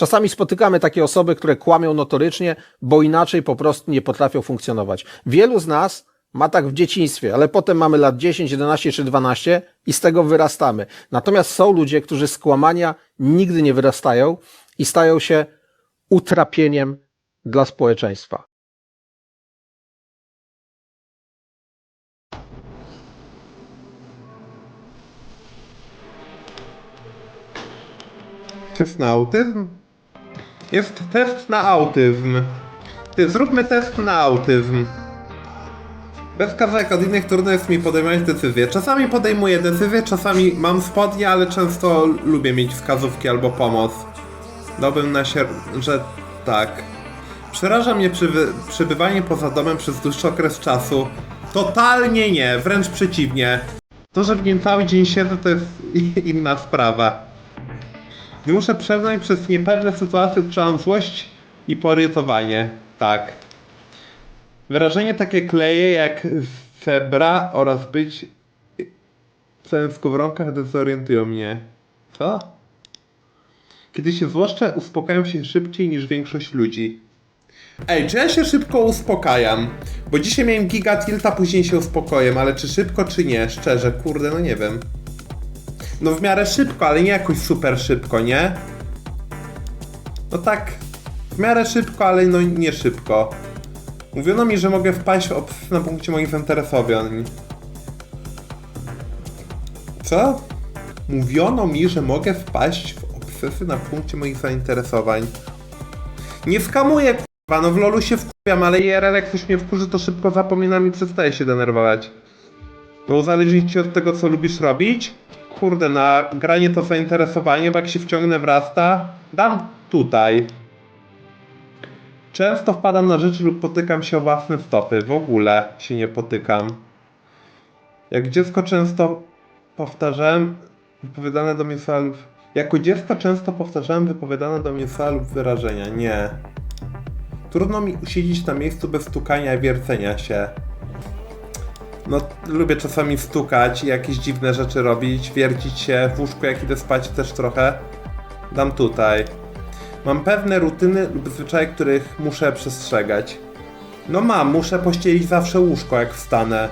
Czasami spotykamy takie osoby, które kłamią notorycznie, bo inaczej po prostu nie potrafią funkcjonować. Wielu z nas ma tak w dzieciństwie, ale potem mamy lat 10, 11 czy 12 i z tego wyrastamy. Natomiast są ludzie, którzy z kłamania nigdy nie wyrastają i stają się utrapieniem dla społeczeństwa. Na autyzm? Jest test na autyzm. Ty, zróbmy test na autyzm. Bez kazek od innych trudno jest mi podejmować decyzje. Czasami podejmuję decyzje, czasami mam spodnie, ale często lubię mieć wskazówki albo pomoc. Dałbym na się, że tak. Przeraża mnie przyby- przebywanie poza domem przez dłuższy okres czasu. Totalnie nie, wręcz przeciwnie. To, że w nim cały dzień siedzę, to jest inna sprawa. Muszę przebrnąć przez niepewne sytuacje, odczuwam złość i porytowanie. Tak. Wyrażenie takie kleje jak zebra oraz być całym skowronkach dezorientują mnie. Co? Kiedy się złoszczę, uspokajam się szybciej niż większość ludzi. Ej, czy ja się szybko uspokajam? Bo dzisiaj miałem giga tilta, później się uspokoję, ale czy szybko, czy nie? Szczerze, kurde, no nie wiem. No w miarę szybko, ale nie jakoś super szybko, nie? No tak, w miarę szybko, ale no nie szybko. Mówiono mi, że mogę wpaść w na punkcie moich zainteresowań. Co? Mówiono mi, że mogę wpaść w obsesję na punkcie moich zainteresowań. Nie skamuję, k***a, no w lolu się wkupiam, ale IRL jak ktoś mnie wkurzy, to szybko zapominam i przestaje się denerwować. Bo uzależnić ci od tego, co lubisz robić, kurde, na granie to zainteresowanie, bo jak się wciągnę w rasta, dam tutaj. Często wpadam na rzeczy lub potykam się o własne stopy. W ogóle się nie potykam. Jak dziecko często powtarzałem wypowiadane do mnie słowa lub... Jako dziecko często powtarzałem wypowiadane do mnie słowa wyrażenia. Nie. Trudno mi usiedzieć na miejscu bez stukania i wiercenia się. No, lubię czasami stukać i jakieś dziwne rzeczy robić, wiercić się w łóżku, jak idę spać też trochę. Dam tutaj. Mam pewne rutyny lub zwyczaje, których muszę przestrzegać. No mam, muszę pościelić zawsze łóżko, jak wstanę.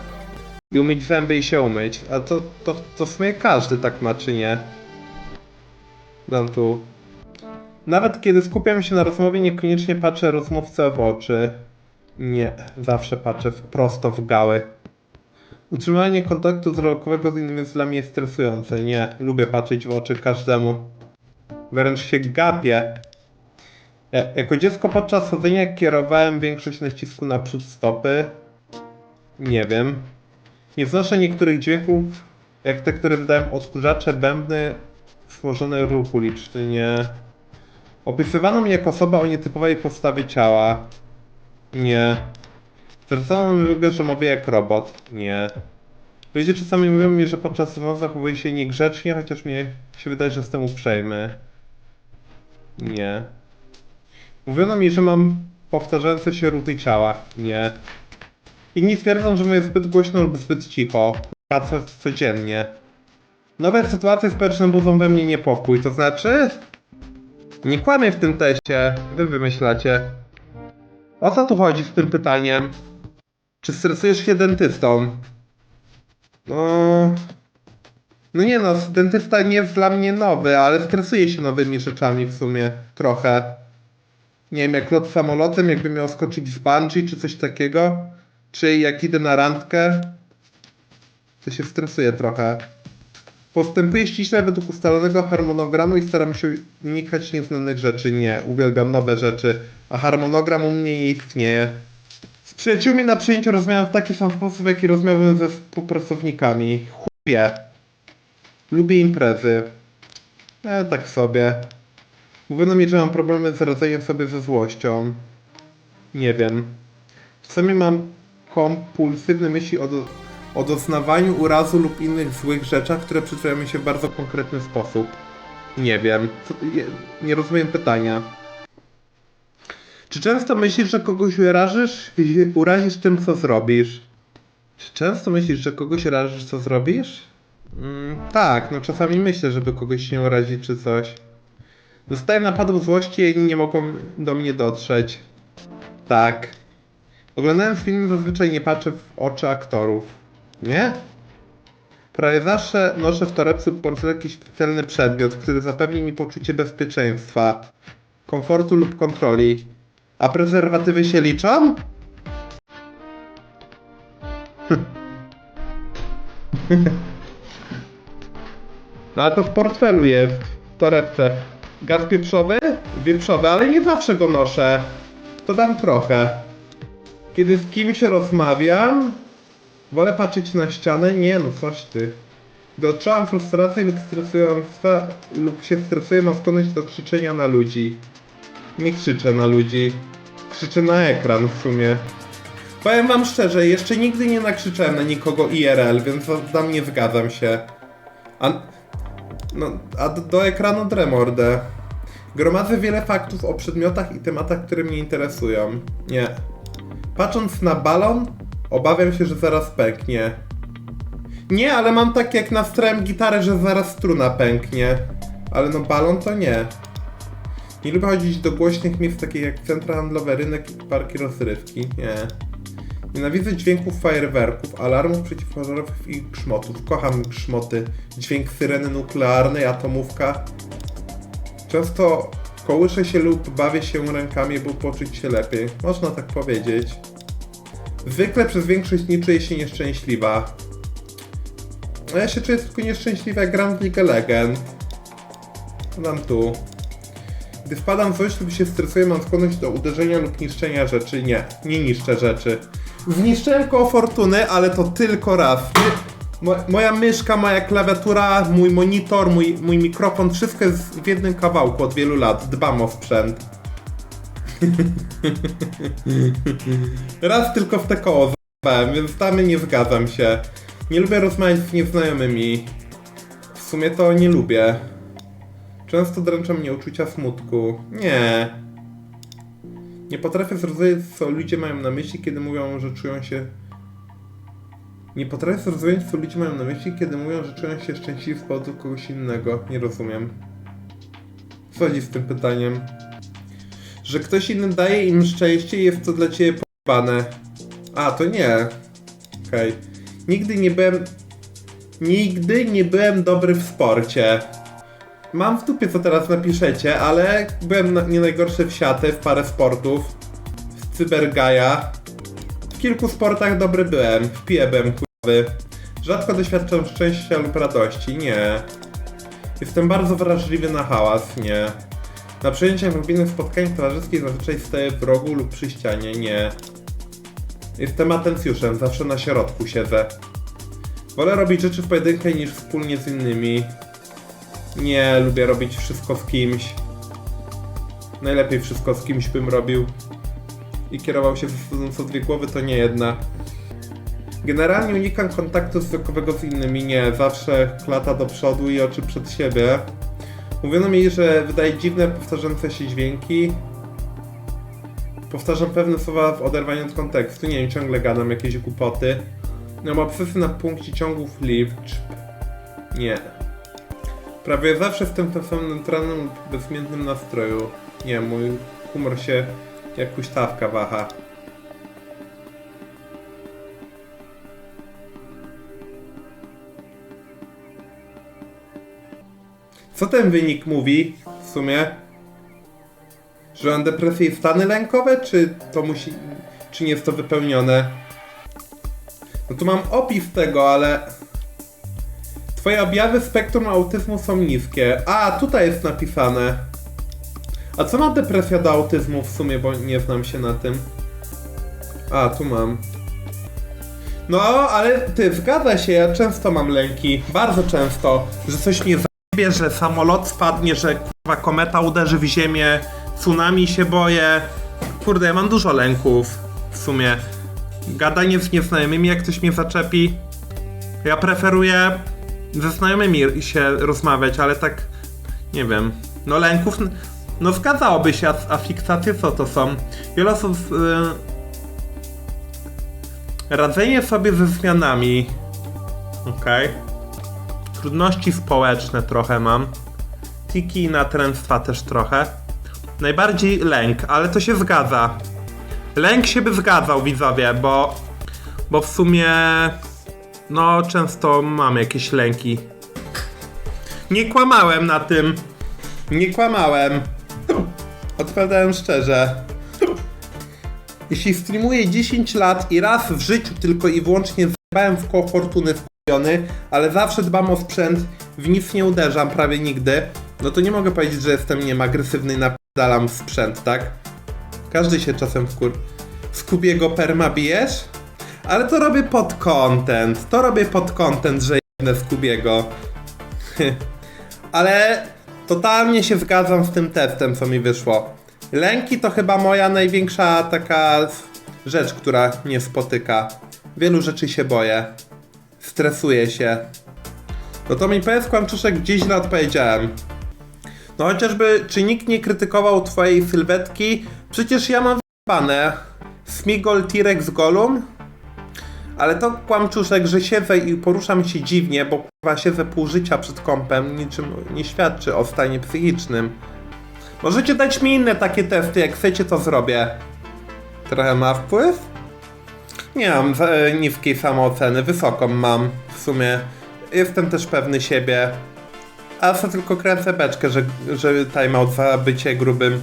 I umyć zęby i się umyć. A to, to, to w sumie każdy tak ma, czy nie? Dam tu. Nawet kiedy skupiam się na rozmowie, niekoniecznie patrzę rozmówcę w oczy. Nie, zawsze patrzę prosto w gały. Utrzymanie kontaktu wzrokowego z innymi jest stresujące. Nie, lubię patrzeć w oczy każdemu. Wręcz się gapię. Ja, jako dziecko podczas chodzenia kierowałem większość nacisku na przód stopy. Nie wiem. Nie znoszę niektórych dźwięków, jak te, które wydają odkurzacze, bębny, stworzone ruch uliczny, nie. Opisywano mnie jako osoba o nietypowej postawie ciała. Nie. Zwracano mi uwagę, że mówię jak robot. Nie. Ludzie czasami mówią mi, że podczas rozmów zachowuję się niegrzecznie, chociaż mnie się wydaje, że jestem uprzejmy. Nie. Mówiono mi, że mam powtarzające się ruchy ciała. Nie. Inni twierdzą, że mówię zbyt głośno lub zbyt cicho. Pracę codziennie. Nowe sytuacje społeczne budzą we mnie niepokój, to znaczy... Nie kłamię w tym teście. Wy wymyślacie. O co tu chodzi z tym pytaniem? Czy stresujesz się dentystą? No... No nie no, dentysta nie jest dla mnie nowy, ale stresuję się nowymi rzeczami w sumie. Trochę. Nie wiem, jak lot samolotem, jakby miał skoczyć z bungee czy coś takiego. Czy jak idę na randkę, to się stresuję trochę. Postępuję ściśle według ustalonego harmonogramu i staram się unikać nieznanych rzeczy. Nie, uwielbiam nowe rzeczy, a harmonogram u mnie nie istnieje. Przyjaciółmi na przyjęciu rozmawiam w taki sam sposób, jaki rozmawiam ze współpracownikami. Chłopie. Lubię imprezy. E, tak sobie. Mówiono mi, że mam problemy z radzeniem sobie ze złością. Nie wiem. Czasami mam kompulsywne myśli o, do, o doznawaniu urazu lub innych złych rzeczach, które przyczepiają mi się w bardzo konkretny sposób. Nie wiem. Co, nie, nie rozumiem pytania. Czy często myślisz, że kogoś urażysz, urazisz tym, co zrobisz? Czy często myślisz, że kogoś urażysz, co zrobisz? Mm, tak, no czasami myślę, żeby kogoś nie urazić czy coś. Dostałem napadów złości i nie mogą do mnie dotrzeć. Tak. Oglądając film zazwyczaj nie patrzę w oczy aktorów. Nie? Prawie zawsze noszę w torebce po prostu jakiś specjalny przedmiot, który zapewni mi poczucie bezpieczeństwa, komfortu lub kontroli. A prezerwatywy się liczą? No ale to w portfelu jest, w torebce. Gaz pieprzowy? Wieprzowy, ale nie zawsze go noszę. To dam trochę. Kiedy z kimś rozmawiam, wolę patrzeć na ścianę. Nie no, coś ty. Gdy odczuwam frustrację lub stresująca, lub się stresuję, mam skłonność do krzyczenia na ludzi. Nie krzyczę na ludzi. Krzyczę na ekran w sumie. Powiem wam szczerze, jeszcze nigdy nie nakrzyczałem na nikogo IRL, więc tam nie zgadzam się. A, no, a do, do ekranu dremordę. Gromadzę wiele faktów o przedmiotach i tematach, które mnie interesują. Nie. Patrząc na balon, obawiam się, że zaraz pęknie. Nie, ale mam tak jak nastrałem gitarę, że zaraz struna pęknie. Ale no balon to nie. Nie lubię chodzić do głośnych miejsc takich jak centra handlowe, rynek i parki rozrywki. Nie. Nienawidzę dźwięków fajerwerków, alarmów przeciwpożarowych i grzmotów. Kocham grzmoty. Dźwięk syreny nuklearnej, atomówka. Często kołyszę się lub bawię się rękami, by poczuć się lepiej. Można tak powiedzieć. Zwykle przez większość nie czuję się nieszczęśliwa. A ja się czuję tylko nieszczęśliwa, jak gram w League of Legends. Dam tu. Gdy wpadam w coś lub się stresuję, mam skłonność do uderzenia lub niszczenia rzeczy. Nie, nie niszczę rzeczy. Zniszczyłem koło fortuny, ale to tylko raz. Mo moja myszka, moja klawiatura, mój monitor, mój, mój mikrofon, wszystko jest w jednym kawałku od wielu lat. Dbam o sprzęt. raz tylko w te koło z***ałem, więc tam nie zgadzam się. Nie lubię rozmawiać z nieznajomymi. W sumie to nie lubię. Często dręczą mnie uczucia smutku. Nie. Nie potrafię zrozumieć, co ludzie mają na myśli, kiedy mówią, że czują się. Nie potrafię zrozumieć, co ludzie mają na myśli, kiedy mówią, że czują się szczęśliwi z powodu kogoś innego. Nie rozumiem. Co chodzi z tym pytaniem? Że ktoś inny daje im szczęście i jest to dla ciebie pojebane. A, to nie. Okej. Nigdy nie byłem... Nigdy nie byłem dobry w sporcie. Mam w dupie co teraz napiszecie, ale byłem na, nie najgorszy w siatę, w parę sportów, w cybergaja. W kilku sportach dobry byłem, w pije byłem. Rzadko doświadczam szczęścia lub radości, nie. Jestem bardzo wrażliwy na hałas, nie. Na przyjęciach lub innych spotkaniach towarzyskich zazwyczaj stoję w rogu lub przy ścianie, nie. Jestem atencjuszem, zawsze na środku siedzę. Wolę robić rzeczy w pojedynkę niż wspólnie z innymi. Nie, lubię robić wszystko z kimś. Najlepiej wszystko z kimś bym robił. I kierował się co dwie głowy, to nie jedna. Generalnie unikam kontaktu zwykłego z innymi, nie. Zawsze klata do przodu i oczy przed siebie. Mówiono mi, że wydaje dziwne, powtarzające się dźwięki. Powtarzam pewne słowa w oderwaniu od kontekstu. Nie wiem, ciągle gadam jakieś głupoty. Mam obsesję na punkcie ciągów liczb. Nie. Prawie zawsze jestem tym samym neutralnym bezmiennym nastroju. Nie, mój humor się jak huśtawka waha. Co ten wynik mówi w sumie? Że mam depresję i stany lękowe, czy to musi... czy nie jest to wypełnione? No tu mam opis tego, ale... Twoje objawy spektrum autyzmu są niskie. A, tutaj jest napisane. A co ma depresja do autyzmu w sumie, bo nie znam się na tym. A, tu mam. No, ale ty, zgadza się, ja często mam lęki. Bardzo często. Że coś mnie zajebie, że samolot spadnie, że kurwa kometa uderzy w ziemię, tsunami się boję. Kurde, ja mam dużo lęków. W sumie. Gadanie z nieznajomymi, jak ktoś mnie zaczepi. Ja preferuję ze znajomymi się rozmawiać, ale tak nie wiem. No lęków. No zgadzałoby się, a, a fiksacje co to są? Wiele osób. z- y, radzenie sobie ze zmianami. Okej. Trudności społeczne trochę mam. tiki i natręctwa też trochę. Najbardziej lęk, ale to się zgadza. Lęk się by zgadzał, widzowie, bo, bo w sumie no często mam jakieś lęki. Nie kłamałem na tym. Nie kłamałem. Odpowiadałem szczerze. Jeśli streamuję 10 lat i raz w życiu tylko i wyłącznie zjebałem w koło fortuny wkupiony, ale zawsze dbam o sprzęt, w nic nie uderzam prawie nigdy, no to nie mogę powiedzieć, że jestem, nie agresywny i napadalam w sprzęt, tak? Każdy się czasem wkur... Z Kubiego perma bijesz? Ale to robię pod content, to robię pod content, że jedne z Kubiego. Ale totalnie się zgadzam z tym testem, co mi wyszło. Lęki to chyba moja największa taka rzecz, która mnie spotyka. Wielu rzeczy się boję. Stresuję się. No to mi powiedz, Kłamczuszek, gdzie źle odpowiedziałem. No chociażby, czy nikt nie krytykował twojej sylwetki? Przecież ja mam wyjebane. Smigol T-Rex Golum? Ale to kłamczuszek, że siedzę i poruszam się dziwnie, bo kurwa siedzę pół życia przed kąpem, niczym nie świadczy o stanie psychicznym. Możecie dać mi inne takie testy, jak chcecie to zrobię. Trochę ma wpływ? Nie mam e, niskiej samooceny, wysoką mam w sumie. Jestem też pewny siebie. A co tylko kręcę beczkę, że, że timeout za bycie grubym.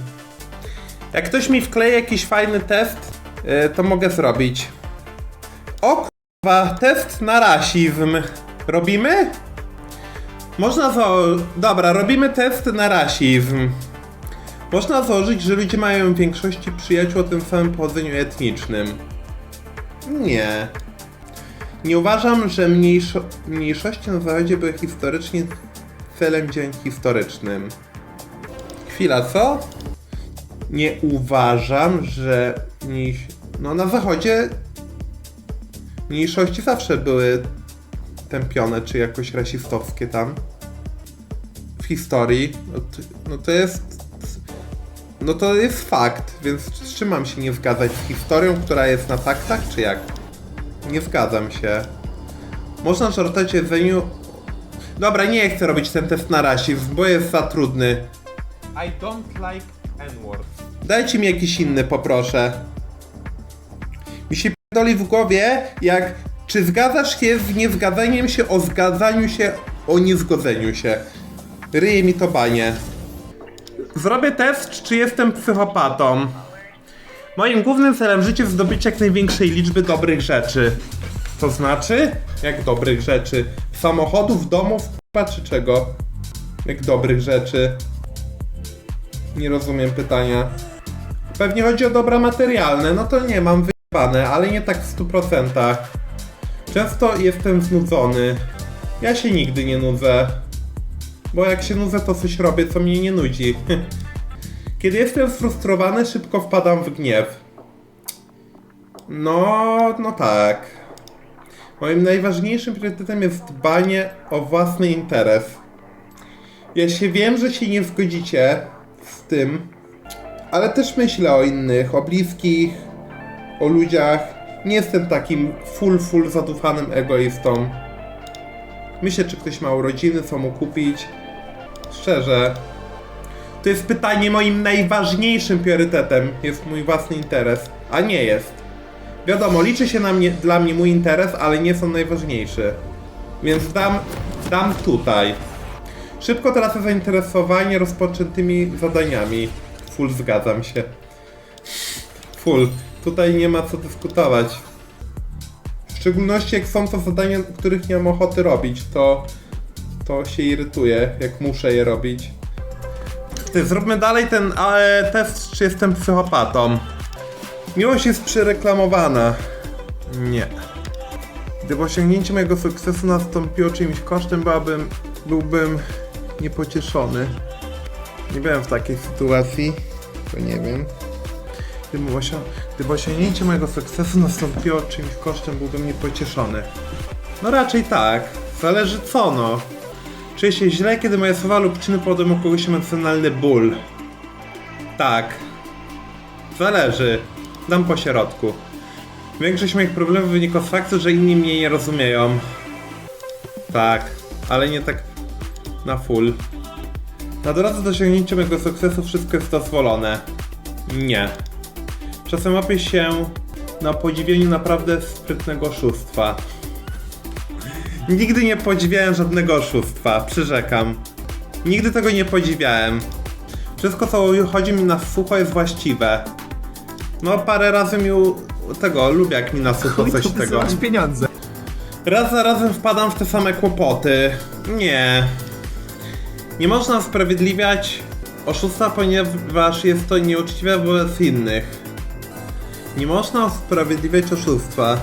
Jak ktoś mi wkleje jakiś fajny test, e, to mogę zrobić. O kurwa, test na rasizm. Robimy? Można za... Dobra, robimy test na rasizm. Można założyć, że ludzie mają w większości przyjaciół o tym samym pochodzeniu etnicznym. Nie. Nie uważam, że mniejszo... mniejszości na zachodzie były historycznie celem działań historycznym. Chwila, co? Nie uważam, że mniejś... No na zachodzie mniejszości zawsze były tępione, czy jakoś rasistowskie tam. W historii. No to, no to jest. No to jest fakt, więc z czym mam się nie zgadzać? Z historią, która jest na faktach, czy jak? Nie zgadzam się. Można żartować o jedzeniu. Dobra, nie chcę robić ten test na rasizm, bo jest za trudny. I don't like N-word. Dajcie mi jakiś inny, poproszę. Mi się pierdoli w głowie, jak czy zgadzasz się z niezgadzaniem się o zgadzaniu się o niezgodzeniu się. Ryje mi to banie. Zrobię test, czy jestem psychopatą. Moim głównym celem w życiu jest zdobycie jak największej liczby dobrych rzeczy. To znaczy? Jak dobrych rzeczy? Samochodów, domów, k***a, czy czego? Jak dobrych rzeczy? Nie rozumiem pytania. Pewnie chodzi o dobra materialne, no to nie, mam wyjebane, ale nie tak w 100%. Często jestem znudzony. Ja się nigdy nie nudzę. Bo jak się nudzę, to coś robię, co mnie nie nudzi. Kiedy jestem sfrustrowany, szybko wpadam w gniew. No, no tak. Moim najważniejszym priorytetem jest dbanie o własny interes. Ja się wiem, że się nie zgodzicie z tym, ale też myślę o innych, o bliskich, o ludziach. Nie jestem takim full, full zadufanym egoistą. Myślę, czy ktoś ma urodziny, co mu kupić. Szczerze. To jest pytanie moim najważniejszym priorytetem. Jest mój własny interes, a nie jest. Wiadomo, liczy się mnie, dla mnie mój interes, ale nie są najważniejszy. Więc dam, dam tutaj. Szybko tracę zainteresowanie rozpoczętymi zadaniami. Full zgadzam się. Full. Tutaj nie ma co dyskutować. W szczególności jak są to zadania, których nie mam ochoty robić, to to się irytuje, jak muszę je robić. Ty, zróbmy dalej ten e, test, czy jestem psychopatą. Miłość jest przyreklamowana. Nie. Gdyby osiągnięcie mojego sukcesu nastąpiło czyimś kosztem, byłbym, byłbym niepocieszony. Nie byłem w takiej sytuacji, to nie wiem. Gdyby, osią- gdyby osiągnięcie mojego sukcesu nastąpiło czymś kosztem, byłbym niepocieszony. No raczej tak. Zależy co no. Czuję się źle, kiedy moje słowa lub czyny powodują kogoś emocjonalny ból. Tak. Zależy. Dam po środku. Większość moich problemów wynika z faktu, że inni mnie nie rozumieją. Tak, ale nie tak na full. Na drodze do osiągnięcia mego sukcesu wszystko jest dozwolone. Nie. Czasem łapię się na podziwieniu naprawdę sprytnego oszustwa. Nigdy nie podziwiałem żadnego oszustwa, przyrzekam. Nigdy tego nie podziwiałem. Wszystko co chodzi mi na sucho jest właściwe. No parę razy mi u... tego, lubię jak mi na sucho Chuj coś tego. pieniądze. Raz za razem wpadam w te same kłopoty. Nie. Nie można usprawiedliwiać oszustwa, ponieważ jest to nieuczciwe wobec innych. Nie można usprawiedliwiać oszustwa.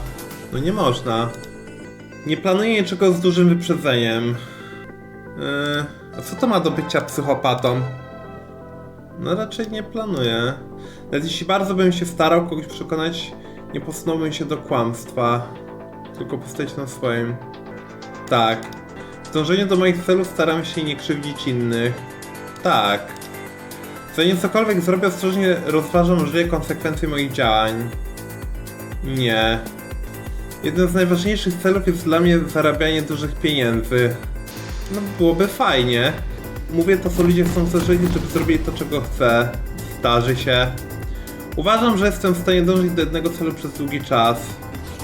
No nie można. Nie planuję niczego z dużym wyprzedzeniem. Yy, a co to ma do bycia psychopatą? No raczej nie planuję. Nawet jeśli bardzo bym się starał kogoś przekonać, nie posunąłbym się do kłamstwa. Tylko postać na swoim. Tak. W dążeniu do moich celów staram się nie krzywdzić innych. Tak. Zanim cokolwiek zrobię, ostrożnie rozważam możliwe konsekwencje moich działań. Nie. Jednym z najważniejszych celów jest dla mnie zarabianie dużych pieniędzy. No byłoby fajnie. Mówię to, co ludzie chcą zażyć, żeby zrobili to, czego chcę. Zdarzy się. Uważam, że jestem w stanie dążyć do jednego celu przez długi czas.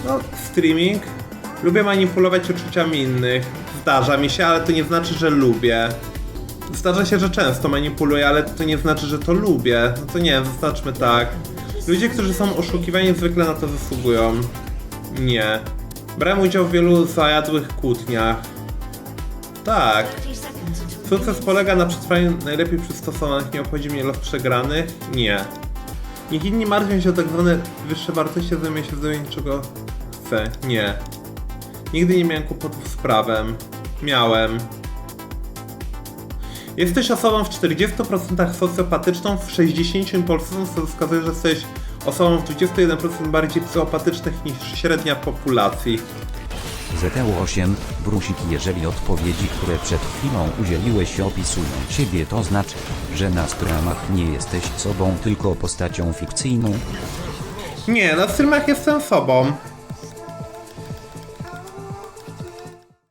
No, streaming. Lubię manipulować uczuciami innych. Zdarza mi się, ale to nie znaczy, że lubię. Zdarza się, że często manipuluję, ale to nie znaczy, że to lubię. No to nie, zaznaczmy tak. Ludzie, którzy są oszukiwani, zwykle na to zasługują. Nie. Brałem udział w wielu zajadłych kłótniach. Tak. Sukces polega na przetrwaniu najlepiej przystosowanych, nie obchodzi mnie los przegranych? Nie. Niech inni martwią się o tak zwane wyższe wartości, zajmie się zdobywaniem czego chcę. Nie. Nigdy nie miałem kłopotów z prawem. Miałem. Jesteś osobą w 40% socjopatyczną, w 60% impulsywną, co wskazuje, że jesteś osobą w 21% bardziej psychopatycznych niż średnia populacji. ZTU8, Brusik jeżeli odpowiedzi, które przed chwilą udzieliłeś opisują ciebie to znaczy, że na stronach nie jesteś sobą tylko postacią fikcyjną? Nie, na streamach jestem sobą.